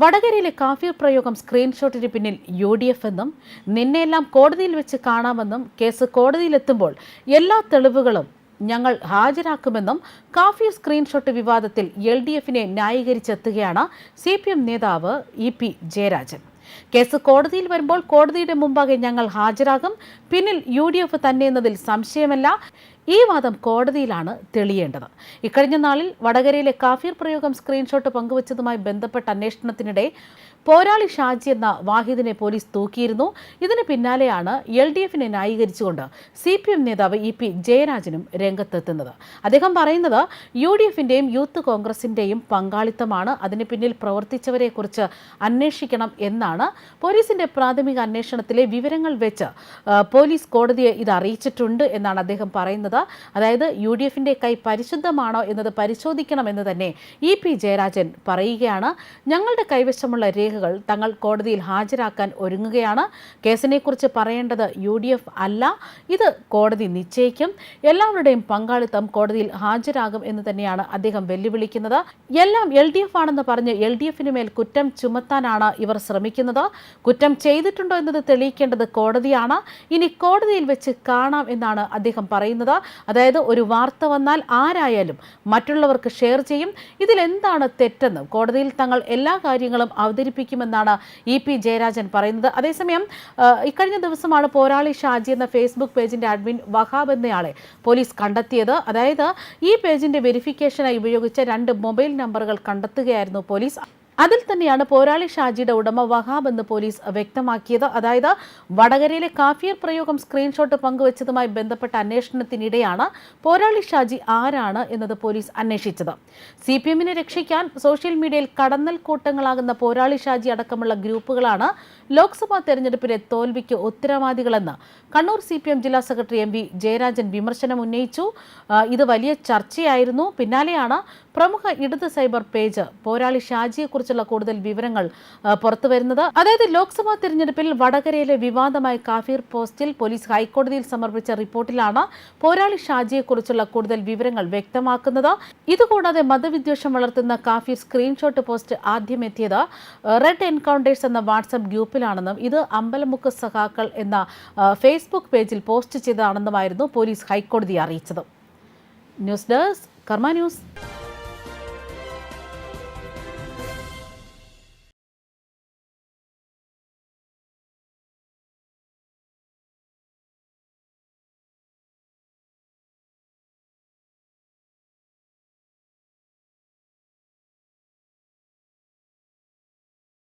വടകരയിലെ കാഫിർ പ്രയോഗം സ്ക്രീൻഷോട്ടിന് പിന്നിൽ യു ഡി എഫ് എന്നും നിന്നെയെല്ലാം കോടതിയിൽ വെച്ച് കാണാമെന്നും കേസ് കോടതിയിലെത്തുമ്പോൾ എല്ലാ തെളിവുകളും ഞങ്ങൾ ഹാജരാക്കുമെന്നും കാഫിർ സ്ക്രീൻഷോട്ട് വിവാദത്തിൽ എൽ ഡി എഫിനെ ന്യായീകരിച്ചെത്തുകയാണ് സി പി എം നേതാവ് ഇ പി ജയരാജൻ. കേസ് കോടതിയിൽ വരുമ്പോൾ കോടതിയുടെ മുമ്പാകെ ഞങ്ങൾ ഹാജരാകും. പിന്നിൽ യു ഡി എഫ് തന്നെ എന്നതിൽ സംശയമല്ല. ഈ വാദം കോടതിയിലാണ് തെളിയേണ്ടത്. ഇക്കഴിഞ്ഞ നാളിൽ വടകരയിലെ കാഫിർ പ്രയോഗം സ്ക്രീൻഷോട്ട് പങ്കുവച്ചതുമായി ബന്ധപ്പെട്ട അന്വേഷണത്തിനിടെ പോരാളി ഷാജി എന്ന വാഹിദിനെ പോലീസ് തൂക്കിയിരുന്നു. ഇതിന് പിന്നാലെയാണ് എൽ ഡി എഫിനെ ന്യായീകരിച്ചുകൊണ്ട് സി പി എം നേതാവ് ഇ പി ജയരാജനും രംഗത്തെത്തുന്നത്. അദ്ദേഹം പറയുന്നത് യു ഡി എഫിന്റെയും യൂത്ത് കോൺഗ്രസിന്റെയും പങ്കാളിത്തമാണ്. അതിന് പിന്നിൽ പ്രവർത്തിച്ചവരെക്കുറിച്ച് അന്വേഷിക്കണം എന്നാണ് പോലീസിന്റെ പ്രാഥമിക അന്വേഷണത്തിലെ വിവരങ്ങൾ വെച്ച് പോലീസ് കോടതിയെ ഇത് അറിയിച്ചിട്ടുണ്ട് എന്നാണ് അദ്ദേഹം പറയുന്നത്. അതായത് യു ഡി എഫിന്റെ കൈ പരിശുദ്ധമാണോ എന്നത് പരിശോധിക്കണമെന്ന് തന്നെ ഇ പി ജയരാജൻ പറയുകയാണ്. ഞങ്ങളുടെ കൈവശമുള്ള രേഖകൾ തങ്ങൾ കോടതിയിൽ ഹാജരാക്കാൻ ഒരുങ്ങുകയാണ്. കേസിനെക്കുറിച്ച് പറയേണ്ടത് യു ഡി എഫ് അല്ല. ഇത് കോടതി നിശ്ചയിക്കും. എല്ലാവരുടെയും പങ്കാളിത്തം കോടതിയിൽ ഹാജരാകും എന്ന് തന്നെയാണ് അദ്ദേഹം വെല്ലുവിളിക്കുന്നത്. എല്ലാം എൽ ഡി എഫ് ആണെന്ന് പറഞ്ഞ് എൽ ഡി എഫിന് മേൽ കുറ്റം ചുമത്താനാണ് ഇവർ ശ്രമിക്കുന്നത്. കുറ്റം ചെയ്തിട്ടുണ്ടോ എന്നത് തെളിയിക്കേണ്ടത് കോടതിയാണ്. ഇനി കോടതിയിൽ വെച്ച് കാണാം എന്നാണ് അദ്ദേഹം പറയുന്നത്. അതായത് ഒരു വാർത്ത വന്നാൽ ആരായാലും മറ്റുള്ളവർക്ക് ഷെയർ ചെയ്യും. ഇതിലെന്താണ് തെറ്റെന്ന് കോടതിയിൽ തങ്ങൾ എല്ലാ കാര്യങ്ങളും അവതരിപ്പിക്കുമെന്നാണ് ഇ പി ജയരാജൻ പറയുന്നത്. അതേസമയം ഇക്കഴിഞ്ഞ ദിവസമാണ് പോരാളി ഷാജി എന്ന ഫേസ്ബുക്ക് പേജിന്റെ അഡ്മിൻ വഹാബ് എന്നയാളെ പോലീസ് കണ്ടെത്തിയത്. അതായത് ഈ പേജിന്റെ വെരിഫിക്കേഷനായി ഉപയോഗിച്ച രണ്ട് മൊബൈൽ നമ്പറുകൾ കണ്ടെത്തുകയായിരുന്നു പോലീസ്. അതിൽ തന്നെയാണ് പോരാളി ഷാജിയുടെ ഉടമ വഹാബ് എന്ന് പോലീസ് വ്യക്തമാക്കിയത്. അതായത് വടകരയിലെ കാഫിയർ പ്രയോഗം സ്ക്രീൻഷോട്ട് പങ്കുവച്ചതുമായി ബന്ധപ്പെട്ട അന്വേഷണത്തിനിടെയാണ് പോരാളി ഷാജി ആരാണ് എന്നത് പോലീസ് അന്വേഷിച്ചത്. സി പി എമ്മിനെ രക്ഷിക്കാൻ സോഷ്യൽ മീഡിയയിൽ കടന്നൽ കൂട്ടങ്ങളാകുന്ന പോരാളി ഷാജി അടക്കമുള്ള ഗ്രൂപ്പുകളാണ് ലോക്സഭാ തെരഞ്ഞെടുപ്പിലെ തോൽവിക്ക് ഉത്തരവാദികളെന്ന് കണ്ണൂർ സി പി എം ജില്ലാ സെക്രട്ടറി എം വി ജയരാജൻ വിമർശനം ഉന്നയിച്ചു. ഇത് വലിയ ചർച്ചയായിരുന്നു. പിന്നാലെയാണ് പ്രമുഖ ഇടത് സൈബർ പേജ് പോരാളി ഷാജിയെക്കുറിച്ചുള്ള കൂടുതൽ വിവരങ്ങൾ പുറത്തു വരുന്നത്. അതായത് ലോക്സഭാ തിരഞ്ഞെടുപ്പിൽ വടകരയിലെ വിവാദമായ കാഫീർ പോസ്റ്റിൽ പോലീസ് ഹൈക്കോടതിയിൽ സമർപ്പിച്ച റിപ്പോർട്ടിലാണ് പോരാളി ഷാജിയെക്കുറിച്ചുള്ള കൂടുതൽ വിവരങ്ങൾ വ്യക്തമാക്കുന്നത്. ഇതുകൂടാതെ മതവിദ്വേഷം വളർത്തുന്ന കാഫീർ സ്ക്രീൻഷോട്ട് പോസ്റ്റ് ആദ്യം എത്തിയത് റെഡ് എൻകൗണ്ടേഴ്സ് എന്ന വാട്സപ്പ് ഗ്രൂപ്പിലാണെന്നും ഇത് അമ്പലമുക്ക് സഖാക്കൾ എന്ന ഫേസ്ബുക്ക് പേജിൽ പോസ്റ്റ് ചെയ്തതാണെന്നുമായിരുന്നു പോലീസ് ഹൈക്കോടതിയെ അറിയിച്ചത്. News desk Karma news.